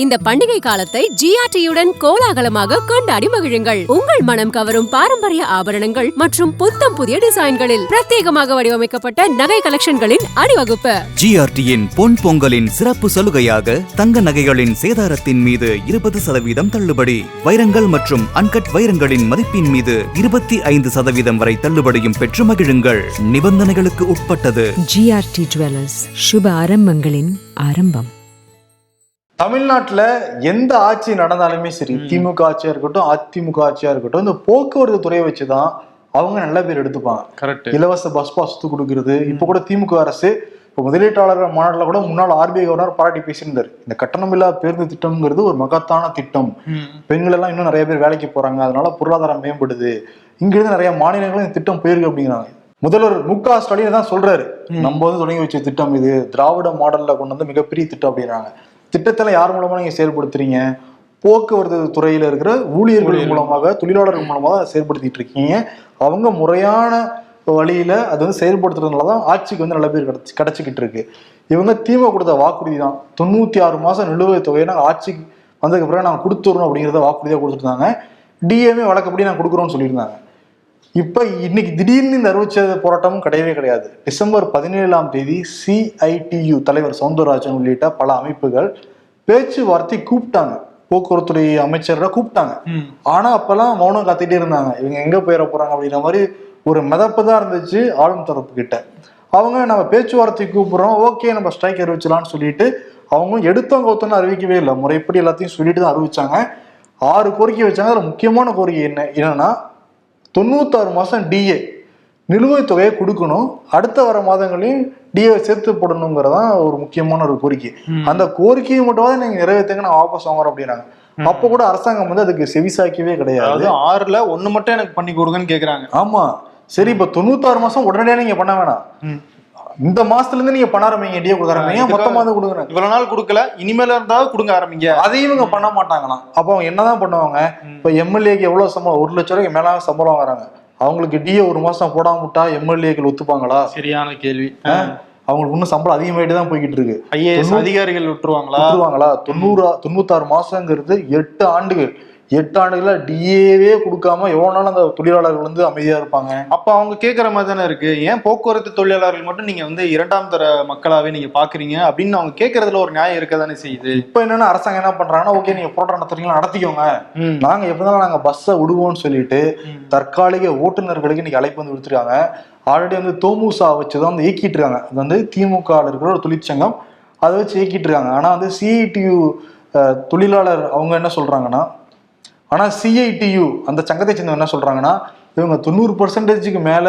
இந்த பண்டிகை காலத்தை ஜிஆர்டியுடன் கோலாகலமாக கொண்டாடி மகிழுங்கள். உங்கள் மனம் கவரும் பாரம்பரிய ஆபரணங்கள் மற்றும் புத்தம் புதிய டிசைன்களில் பிரத்யேகமாக வடிவமைக்கப்பட்ட நகை கலெக்ஷன்களின் அணிவகுப்பு. ஜிஆர்டியின் பொன் பொங்கலின் சிறப்பு சலுகையாக தங்க நகைகளின் சேதாரத்தின் மீது இருபது சதவீதம் தள்ளுபடி. வைரங்கள் மற்றும் அன்கட் வைரங்களின் மதிப்பின் மீது இருபத்தி ஐந்து சதவீதம் வரை தள்ளுபடியும் பெற்று மகிழுங்கள். நிபந்தனைகளுக்கு உட்பட்டது. ஜிஆர்டி ஜுவல்லர்ஸ் சுப ஆரம்பங்களின் ஆரம்பம். தமிழ்நாட்டுல எந்த ஆட்சி நடந்தாலுமே சரி திமுக ஆட்சியா இருக்கட்டும் அதிமுக ஆட்சியா இருக்கட்டும் இந்த போக்குவரத்து துறையை வச்சுதான் அவங்க நல்ல பேர் எடுத்துப்பாங்க. கரெக்ட் இலவச பஸ் பாஸ் கொடுக்கறது. இப்ப கூட திமுக அரசு இப்போ முதலீட்டாளர் மாநாட்டில் கூட முன்னாள் ஆர்பிஐ கவர்னர் பாராட்டி பேசியிருந்தார். இந்த கட்டணமில்லா பேருந்து திட்டம்ங்கிறது ஒரு மகத்தான திட்டம். பெண்கள் எல்லாம் இன்னும் நிறைய பேர் வேலைக்கு போறாங்க. அதனால பொருளாதாரம் மேம்படுது. இங்கிருந்து நிறைய மாநிலங்களும் இந்த திட்டம் போயிருக்கு அப்படிங்கிறாங்க. முதல்வர் மு க ஸ்டாலின் தான் சொல்றாரு. நம்ம வந்து தொடங்கி வச்ச திட்டம் இது. திராவிட மாடல்ல கொண்டு வந்து மிகப்பெரிய திட்டம் அப்படின்றாங்க திட்டத்துல யார் மூலமா நீங்க செயல்படுத்துறீங்க? போக்குவரத்து துறையில இருக்கிற ஊழியர்கள் மூலமாக தொழிலாளர்கள் மூலமாக செயல்படுத்திட்டு இருக்கீங்க. அவங்க முறையான வழியில அது வந்து செயல்படுத்துறதுனால தான் ஆட்சிக்கு வந்து நல்ல பேர் கிடைச்சி கிடைச்சிக்கிட்டு இருக்கு. இவங்க திமுக கொடுத்த வாக்குறுதி தான். தொண்ணூத்தி ஆறு மாசம் நிலுவைத் தொகையை நாங்கள் ஆட்சிக்கு வந்ததுக்கு பிறகு நாங்கள் கொடுத்துறோம் அப்படிங்கிறத வாக்குறுதியாக கொடுத்துருந்தாங்க டிஎம்ஏ வழக்கப்படி நாங்கள் கொடுக்குறோம்னு சொல்லியிருந்தாங்க. இப்ப இன்னைக்கு திடீர்னு இந்த அறிவிச்ச போராட்டமும் கிடையவே கிடையாது. டிசம்பர் பதினேழாம் தேதி சிஐடியு தலைவர் சவுந்தரராஜன் உள்ளிட்ட பல அமைப்புகள் பேச்சுவார்த்தை கூப்பிட்டாங்க. போக்குவரத்துறை அமைச்சரை கூப்பிட்டாங்க. ஆனா அப்பெல்லாம் மௌனம் காத்துட்டே இருந்தாங்க. இவங்க எங்க போயிட போறாங்க அப்படிங்கிற மாதிரி ஒரு மிதப்பு தான் இருந்துச்சு ஆளும் தரப்பு கிட்ட. அவங்க நம்ம பேச்சுவார்த்தை கூப்பிடுறோம். ஓகே நம்ம ஸ்ட்ரைக் அறிவிச்சலாம்னு சொல்லிட்டு அவங்க எடுத்தவங்க ஒருத்தனும் அறிவிக்கவே இல்லை. முறைப்படி எல்லாத்தையும் சொல்லிட்டு தான் அறிவிச்சாங்க. ஆறு கோரிக்கை வச்சாங்க. அதுல முக்கியமான கோரிக்கை என்ன? என்னன்னா தொண்ணூத்தாறு மாசம் டிஏ நிலுவைத் தொகையை கொடுக்கணும். அடுத்த வர மாதங்களையும் டிஏ சேர்த்து போடணுங்கிறதான் ஒரு முக்கியமான ஒரு கோரிக்கை. அந்த கோரிக்கையை மட்டும் நீங்க நிறைவேற்றுங்க நான் வாபஸ் வாங்குறோம் அப்படின்னாங்க. அப்ப கூட அரசாங்கம் வந்து அதுக்கு செவிசாய்க்கவே கிடையாது. ஆறுல ஒண்ணு மட்டும் எனக்கு பண்ணி கொடுங்கன்னு கேக்குறாங்க. ஆமா. சரி இப்ப தொண்ணூத்தாறு மாசம் உடனடியா நீங்க பண்ண வேணாம். இந்த மாசத்துல இருந்து நீங்க பண்ண ஆரம்பிங்க டிஏ கொடுக்க ஆரம்பிங்க. மொத்தமா வந்து கொடுக்குறேன் இவ்வளவு நாள் கொடுக்கல இனிமேல இருந்தாலும் கொடுங்க ஆரம்பிங்க. அதையும் இவங்க பண்ண மாட்டாங்களாம். அப்போ அவங்க என்னதான் பண்ணுவாங்க? இப்ப எம்எல்ஏக்கு எவ்வளவு சம்பளம்? ஒரு லட்சம் ரூபாய்க்கு மேல சம்பளம் வாங்குறாங்க. அவங்களுக்கு டிஏ ஒரு மாசம் போடாம விட்டா எம்எல்ஏக்கள் ஒத்துப்பாங்களா? சரியான கேள்வி. அவங்களுக்கு இன்னும் சம்பளம் அதிகமாயிட்டு தான் போய்கிட்டு இருக்கு. ஐஏஎஸ் அதிகாரிகள் விட்டுருவாங்களா? விட்டுருவாங்களா? தொண்ணூறு தொண்ணூத்தாறு மாசங்கிறது எட்டு ஆண்டுகள். எட்டு ஆண்டுகளா டிஏவே கொடுக்காம எவ்வளவு நாள் அந்த தொழிலாளர்கள் வந்து அமைதியா இருப்பாங்க? அப்ப அவங்க கேக்குற மாதிரி தானே இருக்கு. ஏன் போக்குவரத்து தொழிலாளர்கள் மட்டும் நீங்க வந்து இரண்டாம் தர மக்களாவே நீங்க பாக்குறீங்க? அப்படின்னு அவங்க கேக்குறதுல ஒரு நியாயம் இருக்க தானே செய்யுது. இப்ப என்னன்னா அரசாங்கம் என்ன பண்றாங்கன்னா ஓகே நீங்க போராட்டம் நடத்துறீங்களா நடத்திக்கோங்க. ம். நாங்க எப்படினாலும் நாங்க பஸ்ஸை விடுவோம்னு சொல்லிட்டு தற்காலிக ஓட்டுநர்களுக்கு இன்னைக்கு அழைப்பு வந்து விடுத்துருக்காங்க. ஆல்ரெடி வந்து தோமுசா வச்சு தான் வந்து இயக்கிட்டு இருக்காங்க. அது வந்து திமுக இருக்கிற ஒரு தொழிற்சங்கம். அதை வச்சு இயக்கிட்டு இருக்காங்க. ஆனா வந்து சிஐடியு தொழிலாளர் அவங்க என்ன சொல்றாங்கன்னா ஆனா சிஐடியு அந்த சங்கத்தை சேர்ந்தவங்க என்ன சொல்றாங்கன்னா இவங்க தொண்ணூறு பர்சன்டேஜுக்கு மேல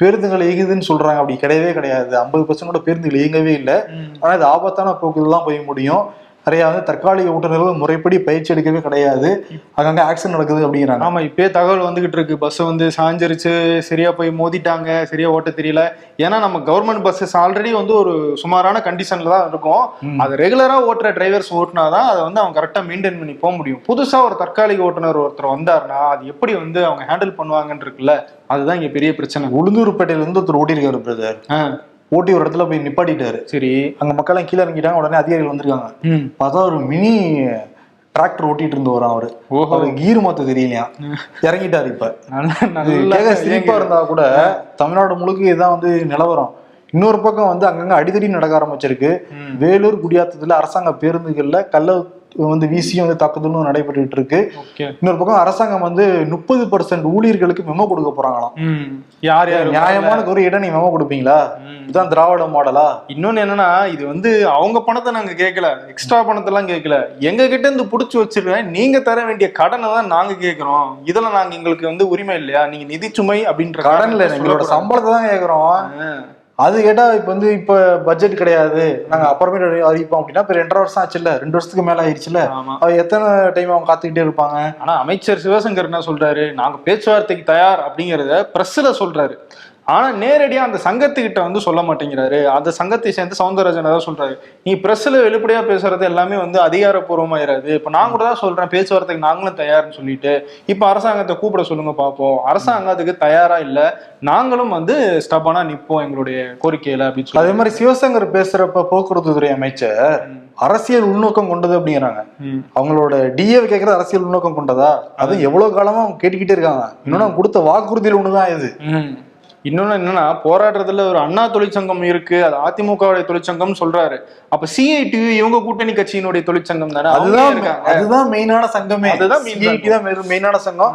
பேருந்துகள் இயங்குதுன்னு சொல்றாங்க. அப்படி கிடையவே கிடையாது. ஐம்பது பர்சன்ட் கூட பேருந்துகள் இயங்கவே இல்லை. ஆனா இது ஆபத்தான போக்குல தான் போய் முடியும். நிறைய வந்து தற்காலிக ஓட்டுநர்கள் முறைப்படி பயிற்சி எடுக்கவே கிடையாது. அங்கங்க ஆக்சிடென்ட் நடக்குது அப்படிங்கிறாங்க. ஆமா இப்பயே தகவல் வந்துகிட்டு இருக்கு. பஸ் வந்து சாஞ்சிருச்சு சரியா போய் மோதிட்டாங்க சரியா ஓட்ட தெரியல. ஏன்னா நம்ம கவர்மெண்ட் பஸ்ஸஸ் ஆல்ரெடி வந்து ஒரு சுமாரான கண்டிஷன்ல தான் இருக்கும். அது ரெகுலரா ஓட்டுற டிரைவர்ஸ் ஓட்டினாதான் அதை வந்து அவங்க கரெக்டா மெயின்டைன் பண்ணி போக முடியும். புதுசா ஒரு தற்காலிக ஓட்டுநர் ஒருத்தர் வந்தாருன்னா அது எப்படி வந்து அவங்க ஹேண்டில் பண்ணுவாங்கன்னு இருக்குல்ல அதுதான் இங்க பெரிய பிரச்சனை. உளுந்தூர்பேட்டையில இருந்து ஒருத்தர் ஓட்டியிருக்காரு பிரதர் ஓட்டி ஒரு இடத்துல போய் நிப்பாட்டிட்டாரு. சரி. அங்க மக்கள் எல்லாம் கீழே இறங்கிட்டாங்க உடனே அதிகாரிகள் வந்திருக்காங்க. பார்த்தா ஒரு மினி டிராக்டர் ஓட்டிட்டு இருந்து வரான் அவரு. அவரு கீர் மாத்த தெரியலையா? இறங்கிட்டாரு இப்ப. நல்ல சிரிப்பா இருந்தா கூட தமிழ்நாடு முழுக்க இதான் வந்து நிலவரம். இன்னொரு பக்கம் வந்து அங்கங்க அடிதடி நடக்க ஆரம்பிச்சிருக்கு. வேலூர் குடியாத்தத்துல அரசாங்க பேருந்துகள்ல கள்ள வந்து வீசியும் வந்து தாக்குதலும் நடைபெற்றுட்டு இருக்கு இன்னொரு பக்கம் அரசாங்கம் வந்து முப்பது பர்சன்ட் ஊழியர்களுக்கு மெமோ கொடுக்க போறாங்களாம். யார் யார்? நியாயமான ஒரு இடம் நீ மெமோ கொடுப்பீங்களா. இதுதான் திராவிட மாடலா? இன்னொன்னு என்னன்னா இது வந்து அவங்க பணத்தை நாங்க கேட்கல எக்ஸ்ட்ரா பணத்தை எல்லாம் கேட்கல எங்க கிட்ட இருந்து புடிச்சு வச்சிருக்கேன். நீங்க தர வேண்டிய கடனை தான் நாங்க கேக்குறோம். இதுல நாங்க எங்களுக்கு வந்து உரிமை இல்லையா? நீங்க நிதி சுமை அப்படின்ற கடன்ல காரணத்தை எங்களோட. சம்பளத்தை தான் கேக்குறோம். ஆ. அது கேட்டா இப்ப வந்து இப்ப பட்ஜெட் கிடையாது. நாங்க அப்புறமே அறிவிப்போம் அப்படின்னா இப்ப ரெண்டரை வருஷம் ஆச்சுல்ல? ரெண்டு வருஷத்துக்கு மேல ஆயிடுச்சுல ஆமா. அவ எத்தனை டைம் அவங்க காத்துக்கிட்டே இருப்பாங்க? ஆனா அமைச்சர் சிவசங்கர் என்ன சொல்றாரு? நாங்க பேச்சுவார்த்தைக்கு தயார் அப்படிங்கறத பிரஸ்ல சொல்றாரு. ஆனா நேரடியா அந்த சங்கத்துக்கிட்ட வந்து சொல்ல மாட்டேங்கிறாரு. அந்த சங்கத்தை சேர்ந்து சவுந்தரராஜன் தான் சொல்றாரு. நீ பிரஸ்ல வெளிப்படையா பேசுறது எல்லாமே வந்து அதிகாரப்பூர்வமாயிராது. இப்ப நான் கூட தான் சொல்றேன் பேச்சுவார்த்தைக்கு நாங்களும் தயார்னு சொல்லிட்டு. இப்ப அரசாங்கத்தை கூப்பிட சொல்லுங்க பாப்போம். அரசாங்கம் அதுக்கு தயாரா இல்ல. நாங்களும் வந்து ஸ்டபானா நிப்போம் எங்களுடைய கோரிக்கையில அப்படின்னு அதே சொல்லி மாதிரி சிவசங்கர் பேசுறப்ப போக்குவரத்து துறை அமைச்சர் அரசியல் உள்நோக்கம் கொண்டது அப்படிங்கிறாங்க. அவங்களோட டிஏ கேட்கறது அரசியல் உள்நோக்கம் கொண்டதா? அது எவ்வளவு காலமா அவங்க கேட்டுக்கிட்டே இருக்காங்க. இன்னொன்னு கொடுத்த வாக்குறுதியில் ஒண்ணுதான் இது. இன்னொன்னு என்னன்னா போராட்டத்துல ஒரு அண்ணா தொழிற்சங்கம் இருக்கு அது அதிமுகவுடைய தொழிற்சங்கம்னு சொல்றாரு. அப்ப சிஐடி இவங்க கூட்டணி கட்சியினுடைய தொழிற்சங்கம் தானே? அதுதான் அதுதான் மெயினான சங்கமே. அதுதான் சிஐடி தான் மெயினான சங்கம்.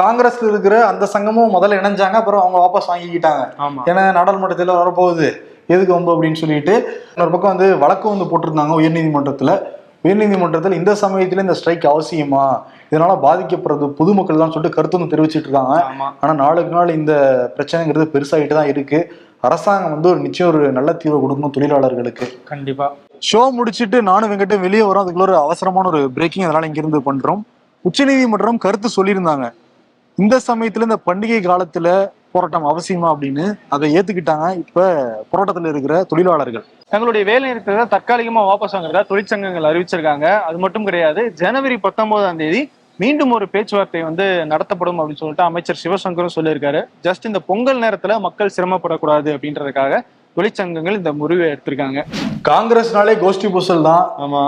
காங்கிரஸ்ல இருக்கிற அந்த சங்கமும் முதல்ல இணைஞ்சாங்க அப்புறம் அவங்க வாபஸ் வாங்கிக்கிட்டாங்க. ஏன்னா நாடாளுமன்றத்தில் வரப்போகுது. எதுக்கு வம்பு அப்படின்னு சொல்லிட்டு இன்னொரு பக்கம் வந்து வழக்கு வந்து போட்டிருந்தாங்க உயர்நீதிமன்றத்துல. உயர்நீதிமன்றத்தில் இந்த சமயத்துல இந்த ஸ்ட்ரைக் அவசியமா? இதனால பாதிக்கப்படுறது பொதுமக்கள் தான் சொல்லிட்டு கருத்து வந்து தெரிவிச்சிட்டு இருக்காங்க. ஆனா நாளுக்கு நாள் இந்த பிரச்சனைங்கிறது பெருசாகிட்டு தான் இருக்கு. அரசாங்கம் வந்து ஒரு நிச்சயம் ஒரு நல்ல தீர்வு கொடுக்கணும் தொழிலாளர்களுக்கு. கண்டிப்பா. ஷோ முடிச்சிட்டு நானும் வெங்கட்டும் வெளியே வரோம். அதுக்குள்ள ஒரு அவசரமான ஒரு பிரேக்கிங் அதனால இங்கிருந்து பண்றோம். உச்சநீதிமன்றம் கருத்து சொல்லியிருந்தாங்க. இந்த சமயத்துல இந்த பண்டிகை காலத்துல போராட்டம் அவசியமா அப்படின்னு அதை ஏத்துக்கிட்டாங்க. இப்ப போராட்டத்துல இருக்கிற தொழிலாளர்கள். தங்களுடைய வேலை நிறுத்தத்தை தற்காலிகமா வாபஸ் வாங்குறதா தொழிற்சங்கங்கள் அறிவிச்சிருக்காங்க. அது மட்டும் கிடையாது ஜனவரி பத்தொன்பதாம் தேதி மீண்டும் ஒரு பேச்சுவார்த்தை வந்து நடத்தப்படும் அப்படின்னு சொல்லிட்டு அமைச்சர் சிவசங்கரும் சொல்லியிருக்காரு. ஜஸ்ட் இந்த பொங்கல் நேரத்துல மக்கள் சிரமப்படக்கூடாது அப்படின்றதுக்காக தொழிற்சங்கங்கள் இந்த முடிவை எடுத்திருக்காங்க. காங்கிரஸ்னாலே கோஷ்டி பூசல் தான்.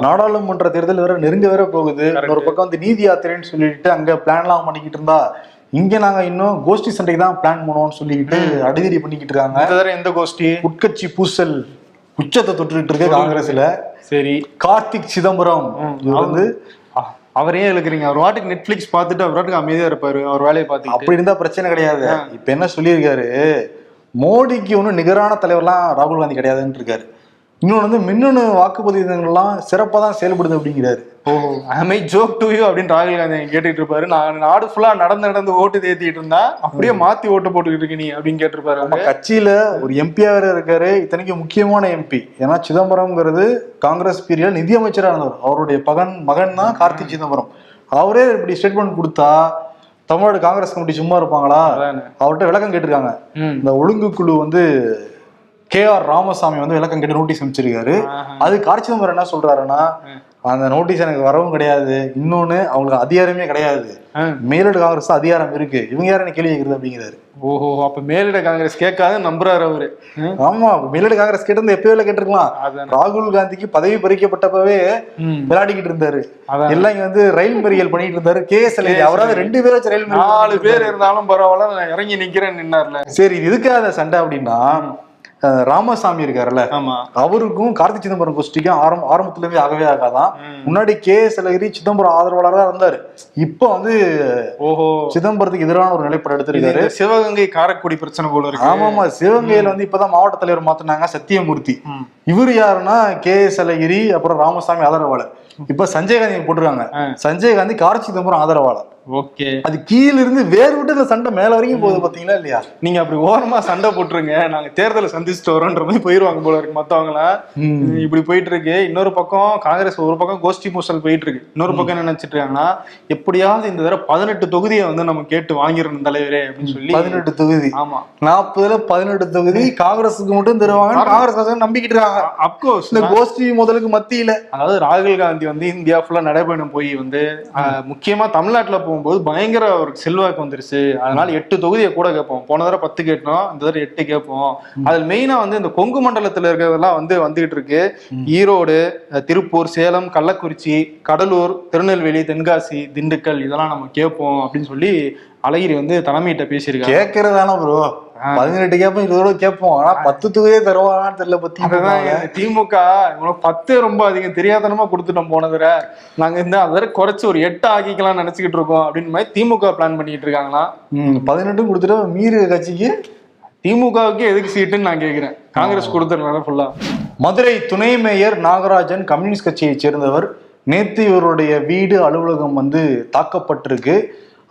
நாடாளுமன்ற தேர்தல் வேற நெருங்க வேற போகுது. ஒரு பக்கம் வந்து நீதி யாத்திரைன்னு சொல்லிட்டு அங்க பிளான் எல்லாம் பண்ணிக்கிட்டு இருந்தா. இங்க நாங்க இன்னும் கோஷ்டி சண்டைக்கு தான் பிளான் பண்ணுவோம்னு சொல்லிக்கிட்டு அடிதடி பண்ணிக்கிட்டு இருக்காங்க. எந்த கோஷ்டி? உட்கட்சி பூசல். உச்சத்தை தொட்டுக்கிட்டு இருக்கு காங்கிரஸ்ல சரி. கார்த்திக் சிதம்பரம் வந்து அவரே எழுக்கிறீங்க அவர் வாட்டுக்கு நெட்ஃபிளிக்ஸ் பார்த்துட்டு அவர் வாட்டுக்கு அமைதியா இருப்பாரு அவர் வேலையை பார்த்துட்டு அப்படி இருந்தா பிரச்சனை கிடையாது. இப்ப என்ன சொல்லியிருக்காரு? மோடிக்கு ஒன்றும் நிகரான தலைவர்லாம் ராகுல் காந்தி கிடையாதுன்னு இருக்காரு. இன்னொன்று வந்து மின்னணு வாக்குப்பதிவு சிறப்பாக தான் செயல்படுது அப்படிங்கிறாரு. ஓஹோ ஐ ஜோக் டு யூ அப்படின்னு ராகுல் காந்தி கேட்டுட்டு இருப்பாரு. நான் நாடு ஃபுல்லா நடந்து நடந்து ஓட்டு தேத்திட்டு இருந்தா அப்படியே மாத்தி ஓட்டு போட்டுக்கிட்டு இருக்க நீ அப்படின்னு கேட்டிருப்பாரு நம்ம. கட்சியில ஒரு எம்பியா வேற இருக்காரு. இத்தனைக்கு முக்கியமான எம்பி ஏன்னா சிதம்பரம்ங்கிறது காங்கிரஸ் பீரியட் நிதியமைச்சரா இருந்தவர். அவருடைய பகன் மகன் தான் கார்த்திக் சிதம்பரம். அவரே இப்படி ஸ்டேட்மெண்ட் கொடுத்தா தமிழ்நாடு காங்கிரஸ் கமிட்டி சும்மா இருப்பாங்களா. அவர்கிட்ட விளக்கம் கேட்டிருக்காங்க. இந்த ஒழுங்கு குழு வந்து கே ஆர் ராமசாமி வந்து விளக்கம் கேட்டு நோட்டீஸ் அமைச்சிருக்காரு. அது கார்த்தி சிதம்பரம் என்ன சொல்றாருன்னா அந்த நோட்டீஸ் எனக்கு வரவும் கிடையாது இன்னொன்னு அவங்களுக்கு அதிகாரமே கிடையாது. மேலிட காங்கிரஸ் அதிகாரம் இருக்கு இவங்க யாரும் கேள்வி கேட்கறது அப்படிங்கிறாரு ஓஹோ அப்ப மேலிட காங்கிரஸ் கேட்காது நம்புறாரு அவரு. ஆமா மேலிட காங்கிரஸ் கேட்டிருந்தா எப்பயோ கேட்டிருக்கலாம். ராகுல் காந்திக்கு பதவி பறிக்கப்பட்டப்பவே. விளையாடிக்கிட்டு இருந்தாரு. எல்லாம் இங்க வந்து ரயில் மறியல் பண்ணிட்டு இருந்தாரு கே எஸ் அவராவது ரெண்டு பேரும் வச்சு ரயில் நாலு பேர். இருந்தாலும் பரவாயில்ல நான் இறங்கி நிக்கிறேன்னு நின்னார்ல சரி இது எதுக்காக சண்டை அப்படின்னா ராமசாமி இருக்காருல்ல ஆமா. அவருக்கும் கார்த்தி சிதம்பரம் கோஷ்டிக்கும் ஆரம்ப ஆரம்பத்துல இருந்து ஆகவே ஆகாதான். முன்னாடி கே எஸ் அழகிரி சிதம்பரம் ஆதரவாளராக தான் இருந்தாரு. இப்போ வந்து ஓஹோ. சிதம்பரத்துக்கு எதிரான ஒரு நிலைப்பாடு எடுத்திருக்காரு. சிவகங்கை காரக்குடி பிரச்சனை போல இருக்கு. ஆமாமா சிவகங்கையில வந்து இப்பதான் மாவட்ட தலைவர் மாத்தினாங்க சத்தியமூர்த்தி. இவர் யாருன்னா கே எஸ் அழகிரி அப்புறம் ராமசாமி ஆதரவாளர். இப்ப சஞ்சய் காந்தி போட்டிருக்காங்க. சஞ்சய் காந்தி கார்த்தி சிதம்பரம் ஆதரவாளர். ஓகே. அது கீழ இருந்து வேறு விட்டு இந்த சண்டை மேல வரைக்கும் போகுது பாத்தீங்களா இல்லையா? நீங்க அப்படி ஓரமா சண்டை போட்டுருங்க. நாங்க தேர்தலை சந்திச்சுட்டு வரோன்ற மாதிரி போயிருவாங்க போல இருக்கு மத்தவங்க எல்லாம் ம். இப்படி போயிட்டு இருக்கு இன்னொரு பக்கம் காங்கிரஸ் ஒரு பக்கம் கோஷ்டி பூசல் போயிட்டு இருக்கு இன்னொரு பக்கம் என்ன நினைச்சிட்டு இருக்காங்கன்னா எப்படியாவது இந்த தடவை பதினெட்டு தொகுதியை வந்து நம்ம கேட்டு வாங்கிடணும் தலைவரே அப்படின்னு சொல்லி பதினெட்டு தொகுதி. ஆமா. நாற்பதுல பதினெட்டு தொகுதி. காங்கிரஸுக்கு மட்டும் தருவாங்க காங்கிரஸ் நம்பிக்கிட்டு இருக்காங்க அப்கோர்ஸ் இந்த கோஷ்டி முதலுக்கு மத்தியில. அதாவது ராகுல் காந்தி வந்து இந்தியா ஃபுல்லா நடைபயணம் போய் வந்து முக்கியமா தமிழ்நாட்டுல போகும்போது பயங்கர ஒரு செல்வாக்கு வந்துருச்சு. அதனால எட்டு தொகுதியை கூட கேட்போம். போன தடவை பத்து கேட்டோம் இந்த தடவை எட்டு கேட்போம். அதில் மெயினா வந்து இந்த கொங்கு மண்டலத்துல இருக்கிறதெல்லாம் வந்து வந்துகிட்டு இருக்கு. ஈரோடு திருப்பூர் சேலம் கள்ளக்குறிச்சி கடலூர் திருநெல்வேலி தென்காசி திண்டுக்கல் இதெல்லாம் நம்ம கேட்போம் அப்படின்னு சொல்லி அழகிரி வந்து தலைமையிட்ட பேசியிருக்காங்க கேட்கறதான ப்ரோ பதினெட்டு கேட்போம் இருபது ரூபா கேட்போம். ஆனா பத்து தொகுதியே தருவாங்கன்னு தெரியல பத்தி அதுதான் திமுக பத்து ரொம்ப அதிகம் தெரியாதனமா கொடுத்துட்டோம் போன தடவை நாங்க இந்த அதை குறைச்சு ஒரு எட்டு ஆக்கிக்கலாம் நினைச்சுக்கிட்டு இருக்கோம் அப்படின்னு மாதிரி திமுக பிளான் பண்ணிட்டு இருக்காங்களாம் ம், பதினெட்டும் கொடுத்துட்டு மீறி கட்சிக்கு? திமுகவுக்கு எதுக்கு சீட்டுன்னு நான் கேக்குறேன். காங்கிரஸ் கொடுத்துருந்தாங்க ஃபுல்லா மதுரை துணை மேயர் நாகராஜன் கம்யூனிஸ்ட் கட்சியைச் சேர்ந்தவர். நேத்து இவருடைய வீடு அலுவலகம் வந்து தாக்கப்பட்டிருக்கு.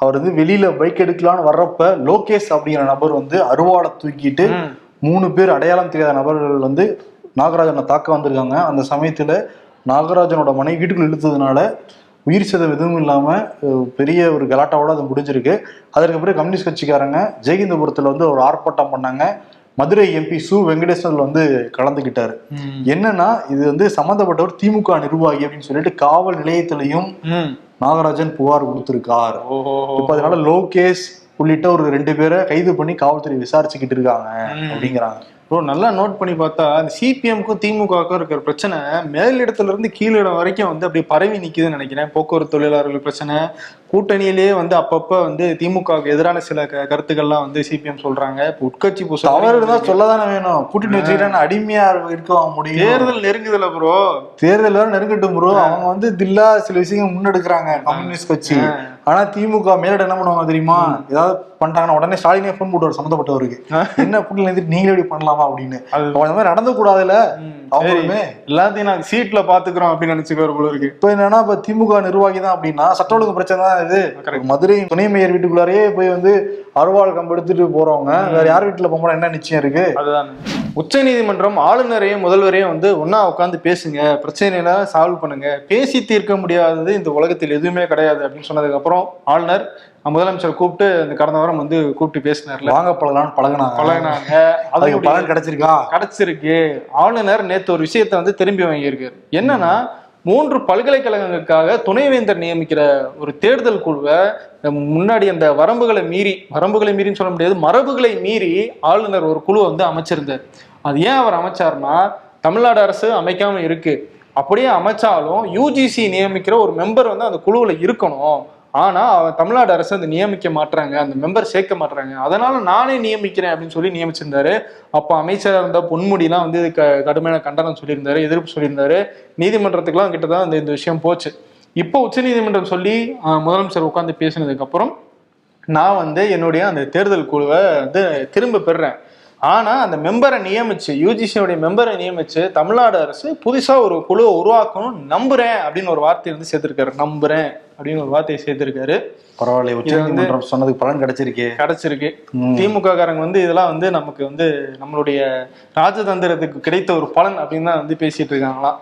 அவர் வந்து வெளியில பைக் எடுக்கலான்னு வர்றப்ப லோகேஷ் அப்படிங்கிற நபர் வந்து அருவாளை தூக்கிட்டு மூணு பேர் அடையாளம் தெரியாத நபர்கள் வந்து நாகராஜனை தாக்க வந்திருக்காங்க. அந்த சமயத்துல நாகராஜனோட மனைவி வீட்டுக்குள்ள இழுத்ததுனால உயிர் சேதம் எதுவும் இல்லாம அஹ், பெரிய ஒரு கலாட்டாவோட அது முடிஞ்சிருக்கு. அதற்கு பிறகு கம்யூனிஸ்ட் கட்சிக்காரங்க ஜெயகிந்தபுரத்துல வந்து ஒரு ஆர்ப்பாட்டம் பண்ணாங்க. மதுரை எம்பி சு வெங்கடேசன் வந்து கலந்துக்கிட்டாரு என்னன்னா இது வந்து சம்பந்தப்பட்டவர் திமுக நிர்வாகி அப்படின்னு சொல்லிட்டு காவல் நிலையத்திலையும் நாகராஜன் புகார் கொடுத்திருக்கார். இப்ப அதனால லோகேஷ் உள்ளிட்ட ஒரு ரெண்டு பேரை கைது பண்ணி காவல்துறை விசாரிச்சுக்கிட்டு இருக்காங்க அப்படிங்கிறாங்க. ப்ரோ நல்லா நோட் பண்ணி பார்த்தா அந்த சிபிஎம்க்கும் திமுகவுக்கும் இருக்கிற பிரச்சனை மேலிடத்துல இருந்து கீழிடம் வரைக்கும் வந்து அப்படியே பரவி நிக்குதுன்னு நினைக்கிறேன். போக்குவரத்து தொழிலாளர்கள் பிரச்சனை கூட்டணியிலேயே வந்து அப்பப்ப வந்து திமுகவுக்கு எதிரான சில கருத்துக்கள்லாம் வந்து சிபிஎம் சொல்றாங்க. இப்போ உட்கட்சி பூசல் தவறு இருந்தா சொல்லதானே வேணும். கூட்டணி வச்சுக்கிட்டா அடிமையா இருக்க முடியும்? தேர்தல் நெருங்குதுல ப்ரோ தேர்தல் வேற நெருங்கட்டும் ப்ரோ அவங்க வந்து தில்லா சில விஷயங்கள் முன்னெடுக்கிறாங்க. கம்யூனிஸ்ட் கட்சி. ஆனா திமுக மேலிடம் என்ன பண்ணுவாங்க தெரியுமா? ஏதாவது பண்ணிட்டாங்கன்னா உடனே ஸ்டாலினே ஃபோன் போட்டு சம்மந்தப்பட்டவருக்கு. என்ன கூட்டணி நிறுத்தி நீங்களே இப்படி பண்ணலாமா அப்படின்னு. அந்த மாதிரி நடந்து கூடாதுல அவங்களுமே எல்லாத்தையும் நாங்க சீட்ல பாத்துக்கிறோம் அப்படின்னு நினைச்சுக்கிற போல இருக்கு. இப்ப என்னன்னா இப்ப திமுக நிர்வாகி தான் அப்படின்னா சட்ட ஒழுங்கு பிரச்சனை தான் இது. மதுரை துணை மேயர் வீட்டுக்குள்ளாரே போய் வந்து அருவாள் கம்பு எடுத்துட்டு போறவங்க வேற யார் வீட்டுல போகும்போது என்ன நிச்சயம் இருக்கு? அதுதான். உச்ச நீதிமன்றம் ஆளுநரையும் முதல்வரையும் வந்து ஒண்ணா உட்காந்து பேசுங்க பிரச்சனைகளை சால்வ் பண்ணுங்க. பேசி தீர்க்க முடியாதது இந்த உலகத்தில் எதுவுமே கிடையாது அப்படின்னு சொன்னதுக்கு அப்புறம் ஆளுநர் முதலமைச்சர் கூப்பிட்டு இந்த கடந்த வாரம் வந்து கூப்பிட்டு பேசினார்ல. வாங்க பழகலாம்னு பழகினாங்க. பழகினாங்க. அதுக்கு அது பலன் கிடைச்சிருக்கா? கிடைச்சிருக்கு. ஆளுநர் நேத்து ஒரு விஷயத்தை வந்து திரும்பி வாங்கியிருக்காரு. என்னன்னா மூன்று பல்கலைக்கழகங்களுக்காக துணைவேந்தர் நியமிக்கிற ஒரு தேர்தல் குழுவை முன்னாடி அந்த வரம்புகளை மீறி வரம்புகளை மீறின்னு சொல்ல முடியாது மரபுகளை மீறி ஆளுநர் ஒரு குழுவை வந்து அமைச்சிருந்தார். அது ஏன் அவர் அமைச்சார்னா தமிழ்நாடு அரசு அமைக்காம இருக்கு. அப்படியே அமைச்சாலும் யூஜிசி நியமிக்கிற ஒரு மெம்பர் வந்து அந்த குழுவில் இருக்கணும். ஆனால் அவன் தமிழ்நாடு அரசு அந்த நியமிக்க மாட்டுறாங்க அந்த மெம்பர் சேர்க்க மாட்டுறாங்க அதனால நானே நியமிக்கிறேன் அப்படின்னு சொல்லி நியமிச்சிருந்தாரு. அப்போ அமைச்சராக இருந்த பொன்முடிலாம் வந்து க கடுமையான கண்டனம் சொல்லியிருந்தாரு எதிர்ப்பு சொல்லியிருந்தாரு. நீதிமன்றத்துக்குலாம் கிட்டதான் அந்த இந்த விஷயம் போச்சு. இப்போ உச்சநீதிமன்றம் சொல்லி முதலமைச்சர் உட்காந்து பேசினதுக்கப்புறம் நான் வந்து என்னுடைய அந்த தேர்தல் குழுவை வந்து திரும்ப பெறுறேன். ஆனா அந்த மெம்பரை நியமிச்சு யூஜிசியோடைய மெம்பரை நியமிச்சு தமிழ்நாடு அரசு புதுசா ஒரு குழுவை உருவாக்கணும் நம்புறேன் அப்படின்னு ஒரு வார்த்தையை வந்து சேர்த்திருக்காரு. நம்புறேன் அப்படின்னு ஒரு வார்த்தையை சேர்த்திருக்காரு. பரவாயில்ல உச்ச நீதிமன்றம் சொன்னதுக்கு பலன் கிடைச்சிருக்கே. கிடைச்சிருக்கு. திமுக காரங்க வந்து இதெல்லாம் வந்து நமக்கு வந்து நம்மளுடைய ராஜதந்திரத்துக்கு கிடைத்த ஒரு பலன் அப்படின்னு தான் வந்து பேசிட்டு இருக்காங்களாம்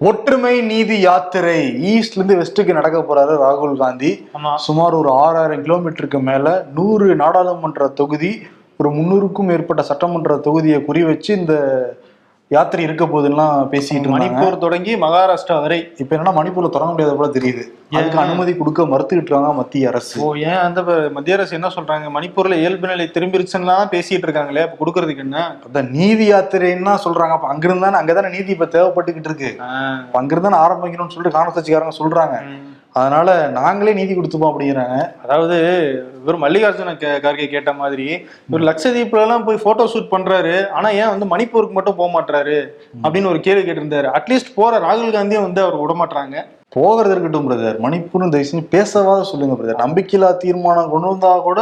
ஒற்றுமை நீதி யாத்திரை ஈஸ்ட்ல இருந்து வெஸ்ட்டுக்கு நடக்க போறாரு ராகுல் காந்தி. சுமார் ஒரு ஆறாயிரம் கிலோமீட்டருக்கு மேல நூறு நாடாளுமன்ற தொகுதி ஒரு முன்னூறுக்கும் மேற்பட்ட சட்டமன்ற தொகுதியை குறி வச்சு இந்த யாத்திரை இருக்க போகுதுலாம் பேசிட்டு மணிப்பூர் தொடங்கி மகாராஷ்டிரா வரை. இப்ப என்னன்னா மணிப்பூர்ல தொடங்க முடியாத போல தெரியுது. அதுக்கு அனுமதி கொடுக்க மறுத்துக்கிட்டு இருக்காங்க மத்திய அரசு. ஓ ஏன் அந்த மத்திய அரசு என்ன சொல்றாங்க? மணிப்பூர்ல இயல்பு நிலை திரும்பிருச்சுன்னா பேசிட்டு இருக்காங்களே அப்ப கொடுக்கறதுக்கு என்ன? அதான் நீதி யாத்திரைன்னா சொல்றாங்க. அப்ப அங்கிருந்தானே அங்கதானே நீதி இப்ப தேவைப்பட்டுக்கிட்டு இருக்கு. அங்கிருந்தானே ஆரம்பிக்கணும்னு சொல்லிட்டு காங்கிரஸ் கட்சிக்காரங்க சொல்றாங்க. அதனால நாங்களே நீதி கொடுத்துப்போம் அப்படிங்கிறாங்க அதாவது இவர் மல்லிகார்ஜுன கே- கார்கே கேட்ட மாதிரி இவர் லட்சதீப்ல எல்லாம் போய் போட்டோ ஷூட் பண்றாரு. ஆனா ஏன் வந்து மணிப்பூருக்கு மட்டும் போக மாட்டாரு அப்படின்னு ஒரு கேள்வி கேட்டிருந்தாரு. அட்லீஸ்ட் போற ராகுல் காந்தியும் வந்து அவர் விட மாட்டாங்க போகிறது இருக்கட்டும் பிரதர் மணிப்பூர்னு தயவு செஞ்சு பேசவாத சொல்லுங்க பிரதர் நம்பிக்கையில்லா தீர்மானம் கொண்டு வந்தா கூட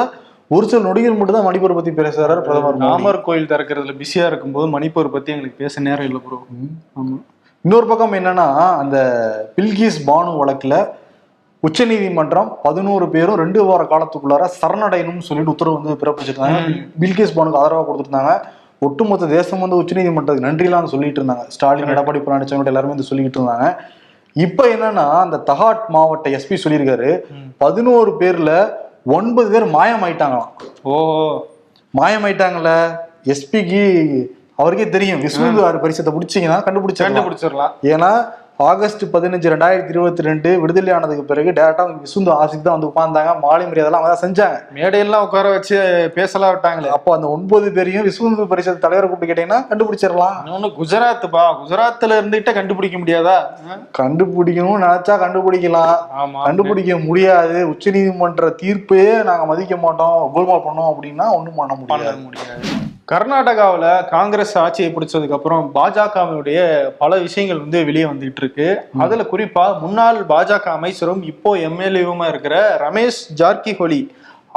ஒரு சில நொடிகள் மட்டும் தான் மணிப்பூரை பத்தி பேசுறாரு பிரதமர். ராமர் கோயில் திறக்கிறதுல பிஸியா இருக்கும்போது மணிப்பூர் பத்தி எங்களுக்கு பேச நேரம் இல்லை ப்ரோ ஆமா. இன்னொரு பக்கம் என்னன்னா அந்த பில்கிஸ் பானு வழக்குல உச்சநீதிமன்றம் பதினோரு பேரும் ரெண்டு வார காலத்துக்குள்ளார சரணடையணும்னு சொல்லிட்டு உத்தரவு வந்து பிறப்பிச்சிருந்தாங்க. பில்கிஸ் பானுக்கு ஆதரவா கொடுத்துருந்தாங்க. ஒட்டுமொத்த தேசம் வந்து உச்சநீதிமன்றத்துக்கு நன்றிலாம் சொல்லிட்டு இருந்தாங்க ஸ்டாலின் எடப்பாடி பழனிசாமி எல்லாருமே வந்து சொல்லிட்டு இருந்தாங்க. இப்ப என்னன்னா அந்த தகாட் மாவட்ட எஸ்பி சொல்லியிருக்காரு. பதினோரு பேர்ல ஒன்பது பேர் மாயமாயிட்டாங்களாம். ஓ. மாயமாயிட்டாங்கல்ல? எஸ்பிக்கு அவருக்கே தெரியும். விஸ்வந்து பரிசத்தை பிடிச்சீங்கன்னா கண்டுபிடிச்சிடலாம். கண்டுபிடிச்சிடலாம். ஏன்னா ஆகஸ்ட் பதினஞ்சு ரெண்டாயிரத்தி இருபத்தி ரெண்டு விடுதலை ஆனதுக்கு பிறகு டேரக்டா விசுந்து ஆசிக்கு தான் வந்து உட்கார்ந்தாங்க. மாலை மரியாதைலாம் அவங்க தான் செஞ்சாங்க. மேடையெல்லாம் உட்கார வச்சு பேசலாம் விட்டாங்களே. அப்போ அந்த ஒன்பது பேரையும் விசுந்து பரிஷத் தலைவரை கூப்பிட்டு கேட்டீங்கன்னா கண்டுபிடிச்சிடலாம். இன்னொன்னு குஜராத் பா குஜராத்ல இருந்துகிட்ட கண்டுபிடிக்க முடியாதா? கண்டுபிடிக்கணும்னு நினைச்சா கண்டுபிடிக்கலாம். ஆமா. கண்டுபிடிக்க முடியாது. உச்சநீதிமன்ற தீர்ப்பையே நாங்க மதிக்க மாட்டோம். கோல்மால் பண்ணோம் அப்படின்னா பண்ண பண்ண முடியாது. முடியாது. கர்நாடகாவுல காங்கிரஸ் ஆட்சியை பிடிச்சதுக்கு அப்புறம் பாஜகவினுடைய பல விஷயங்கள் வந்து வெளியே வந்துகிட்டு இருக்கு. அதுல குறிப்பா முன்னாள் பாஜக அமைச்சரும் இப்போ எம்எல்ஏவுமா இருக்கிற ரமேஷ் ஜார்கிஹொலி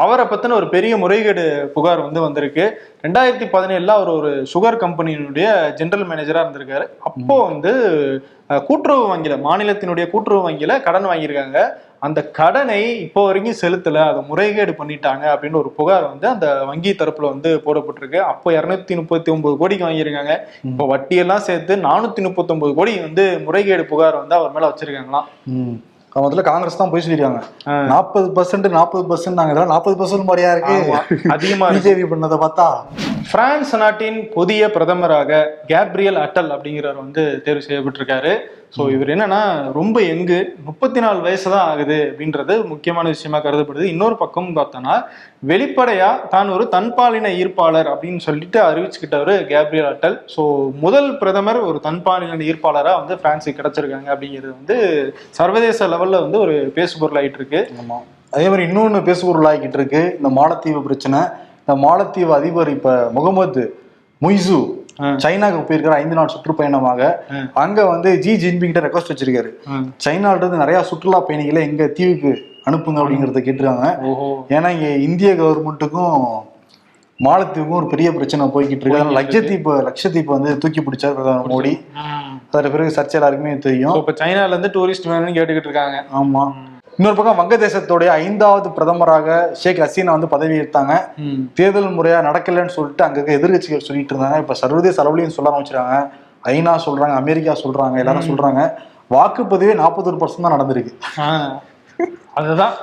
அவரை பத்தின ஒரு பெரிய முறைகேடு புகார் வந்து வந்திருக்கு. ரெண்டாயிரத்தி பதினேழுல அவர் ஒரு சுகர் கம்பெனியினுடைய ஜெனரல் மேனேஜரா இருந்திருக்காரு. அப்போ வந்து கூட்டுறவு வங்கியில மாநிலத்தினுடைய கூட்டுறவு வங்கியில கடன் வாங்கியிருக்காங்க. அந்த கடனை இப்போ வரைக்கும் செலுத்தல அதை முறைகேடு பண்ணிட்டாங்க அப்படின்னு ஒரு புகார் வந்து அந்த வங்கி தரப்புல வந்து போடப்பட்டிருக்கு. அப்போ இருநூத்தி முப்பத்தி ஒன்பது கோடிக்கு வாங்கியிருக்காங்க. இப்போ வட்டியெல்லாம் சேர்த்து நானூத்தி முப்பத்தி ஒன்பது கோடி வந்து முறைகேடு புகார் வந்து அவர் மேல வச்சிருக்காங்களாம். முதல்ல காங்கிரஸ் தான் போய் சொல்லிருக்காங்க. நாற்பது பர்சன்ட் நாற்பது பர்சன்ட் நாங்க இதெல்லாம் நாற்பது பர்சன்ட் மாதிரியா இருக்கு? அதிகமா பிஜேபி பண்ணதை பார்த்தா. பிரான்ஸ் நாட்டின் புதிய பிரதமராக கேப்ரியல் அட்டல் அப்படிங்கிறவர் வந்து தேர்வு செய்யப்பட்டிருக்காரு. ஸோ இவர் என்னன்னா ரொம்ப எங்கு முப்பத்தி நாலு வயசு தான் ஆகுது அப்படின்றது முக்கியமான விஷயமா கருதப்படுது. இன்னொரு பக்கம் பார்த்தோன்னா வெளிப்படையா தான் ஒரு தன்பாலின ஈர்ப்பாளர் அப்படின்னு சொல்லிட்டு அறிவிச்சுக்கிட்டவர் கேப்ரியல் அட்டல். ஸோ முதல் பிரதமர் ஒரு தன்பாலின ஈர்ப்பாளராக வந்து பிரான்ஸுக்கு கிடைச்சிருக்காங்க அப்படிங்கிறது வந்து சர்வதேச லெவல்ல வந்து ஒரு பேசுபொருள் ஆகிட்டு இருக்கு அதே மாதிரி இன்னொன்று பேசுபொருள் ஆகிட்டு இருக்கு இந்த மாலத்தீவு பிரச்சனை. இந்த மாலத்தீவு அதிபர் இப்போ முகமது முய்சு சைனாக்கு போயிருக்கிற ஐந்து நாள் சுற்றுப்பயணமாக. அங்க வந்து ஜி ஜின்பிங் கிட்ட ரெக்வஸ்ட் வச்சிருக்காரு. சைனால இருந்து நிறைய சுற்றுலா பயணிகளை எங்க தீவுக்கு அனுப்புங்க அப்படிங்கறத கேட்டிருக்காங்க. ஏன்னா இங்க இந்திய கவர்மெண்ட்டுக்கும் மாலத்தீவுக்கும் ஒரு பெரிய பிரச்சனை போய்கிட்டு இருக்கு. அதனால லட்சத்தீவு லட்சத்தீவு வந்து தூக்கி பிடிச்சார் பிரதமர் மோடி. அதற்கு பிறகு சர்ச்சை எல்லாருக்குமே தெரியும். இப்போ சைனால இருந்து டூரிஸ்ட் வேணும்னு கேட்டுக்கிட்டு இருக்காங்க. ஆமா. இன்னொரு பக்கம் வங்கதேசத்துடைய ஐந்தாவது பிரதமராக ஷேக் ஹசீனா வந்து பதவி ம். தேர்தல் முறையா நடக்கலைன்னு சொல்லிட்டு அங்க எதிர்கட்சிகள் சொல்லிட்டு இருந்தாங்க. இப்ப சர்வதேச அளவுலையும் சொல்ல ஆரம்பிச்சிருக்காங்க ஐநா சொல்றாங்க அமெரிக்கா சொல்றாங்க எல்லாரும் சொல்றாங்க. வாக்குப்பதிவே நாற்பத்தொரு பர்சன்ட் தான் நடந்திருக்கு. அதுதான்.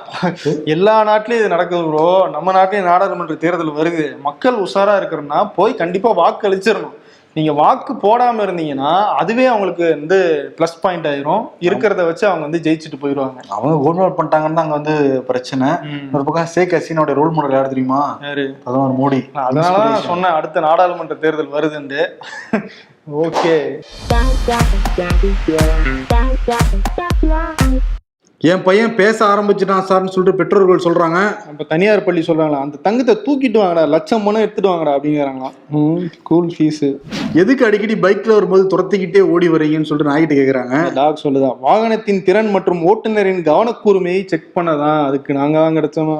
எல்லா நாட்டிலயும் இது நடக்குது ப்ரோ நம்ம நாட்டிலயும் நாடாளுமன்ற தேர்தல் வருது. மக்கள் உஷாரா இருக்கிறன்னா போய் கண்டிப்பா வாக்கு அளிச்சிடணும் நீங்க வாக்கு போடாம இருந்தீங்கன்னா அதுவே அவங்களுக்கு வந்து ப்ளஸ் பாயிண்ட் ஆயிரும் இருக்கிறத வச்சு அவங்க வந்து ஜெயிச்சுட்டு போயிடுவாங்க அவங்க கவர்மெண்ட் பண்ணிட்டாங்கன்னு தான் அங்க வந்து பிரச்சனை ஒரு பக்கம் ஷேக் ஹசீனாவுடைய ரோல் மாடல் யார் தெரியுமா யாரு பிரதமர் மோடி நான் அதனாலதான் நான் சொன்னேன் அடுத்த நாடாளுமன்ற தேர்தல் வருதுண்டு ஓகே என் பையன் பேச ஆரம்பிச்சிட்டான் சார்னு சொல்லிட்டு பெற்றோர்கள் சொல்றாங்க. இப்ப தனியார் பள்ளி சொல்றாங்களா? அந்த தங்கத்தை தூக்கிட்டு வாங்கடா லட்சம் பணம் எடுத்துட்டு வாங்கடா அப்படிங்கிறாங்களாம். ஸ்கூல் ஃபீஸ் எதுக்கு அடிக்கடி பைக்ல வரும்போது துரத்திக்கிட்டே ஓடி வரீங்கன்னு சொல்லிட்டு நாய்கிட்ட கேக்குறாங்க. டாக் சொல்லுதான் வாகனத்தின் திறன் மற்றும் ஓட்டுநரின் கவனக்கூர்மையை செக் பண்ணதான். அதுக்கு நாங்க தான் கிடைச்சோமா?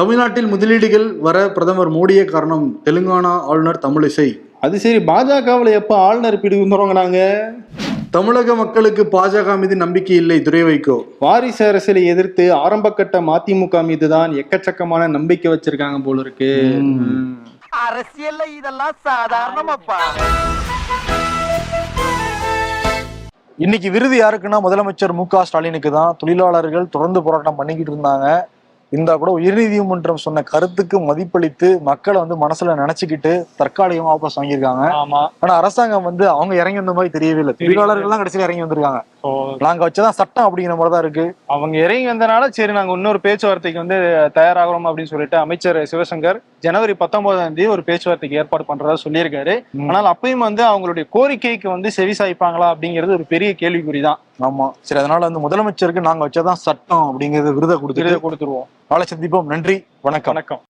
தமிழ்நாட்டில் முதலீடுகள் வர பிரதமர் மோடியே காரணம் தெலுங்கானா ஆளுநர் தமிழிசை. அது சரி பாஜகவுல எப்ப ஆளுநர் பிடிவு தொடங்கினாங்க? தமிழக மக்களுக்கு பாஜக மீது நம்பிக்கை இல்லை துரை வைகோ. வாரிசு அரசியலை எதிர்த்து ஆரம்ப கட்ட மதிமுக மீது தான் எக்கச்சக்கமான நம்பிக்கை வச்சிருக்காங்க போல இருக்கு. அரசியல்ல இதெல்லாம் சாதாரணமாப்பா. இன்னைக்கு விருது யாருக்குன்னா முதலமைச்சர் மு க ஸ்டாலினுக்கு தான். தொழிலாளர்கள் தொடர்ந்து போராட்டம் பண்ணிக்கிட்டு இருந்தாங்க. இருந்தா கூட உயர்நீதிமன்றம் சொன்ன கருத்துக்கு மதிப்பளித்து மக்களை வந்து மனசுல நினைச்சுக்கிட்டு தற்காலிகமா வாபஸ் வாங்கியிருக்காங்க. ஆமா. ஆனா அரசாங்கம் வந்து அவங்க இறங்கி வந்த மாதிரி தெரியவே இல்லை. தொழிலாளர்கள் எல்லாம் கடைசியில இறங்கி வந்திருக்காங்க. நாங்க வச்சதான் சட்டம் அப்படிங்கிற மாதிரி தான் இருக்கு. அவங்க இறங்கி வந்தனால சரி நாங்க இன்னொரு பேச்சுவார்த்தைக்கு வந்து தயாராகிறோம் அப்படின்னு சொல்லிட்டு அமைச்சர் சிவசங்கர் ஜனவரி பத்தொன்பதாம் தேதி ஒரு பேச்சுவார்த்தைக்கு ஏற்பாடு பண்றதா சொல்லியிருக்காரு. ஆனால் அப்பயும் வந்து அவங்களுடைய கோரிக்கைக்கு வந்து செவி சாய்ப்பாங்களா அப்படிங்கிறது ஒரு பெரிய கேள்விக்குறிதான். ஆமா. சரி அதனால வந்து முதலமைச்சருக்கு நாங்க வச்சதான் சட்டம் அப்படிங்கறது விருதை கொடுத்துட்டு கொடுத்துருவோம். நாளை சந்திப்போம். நன்றி. வணக்கம். வணக்கம்.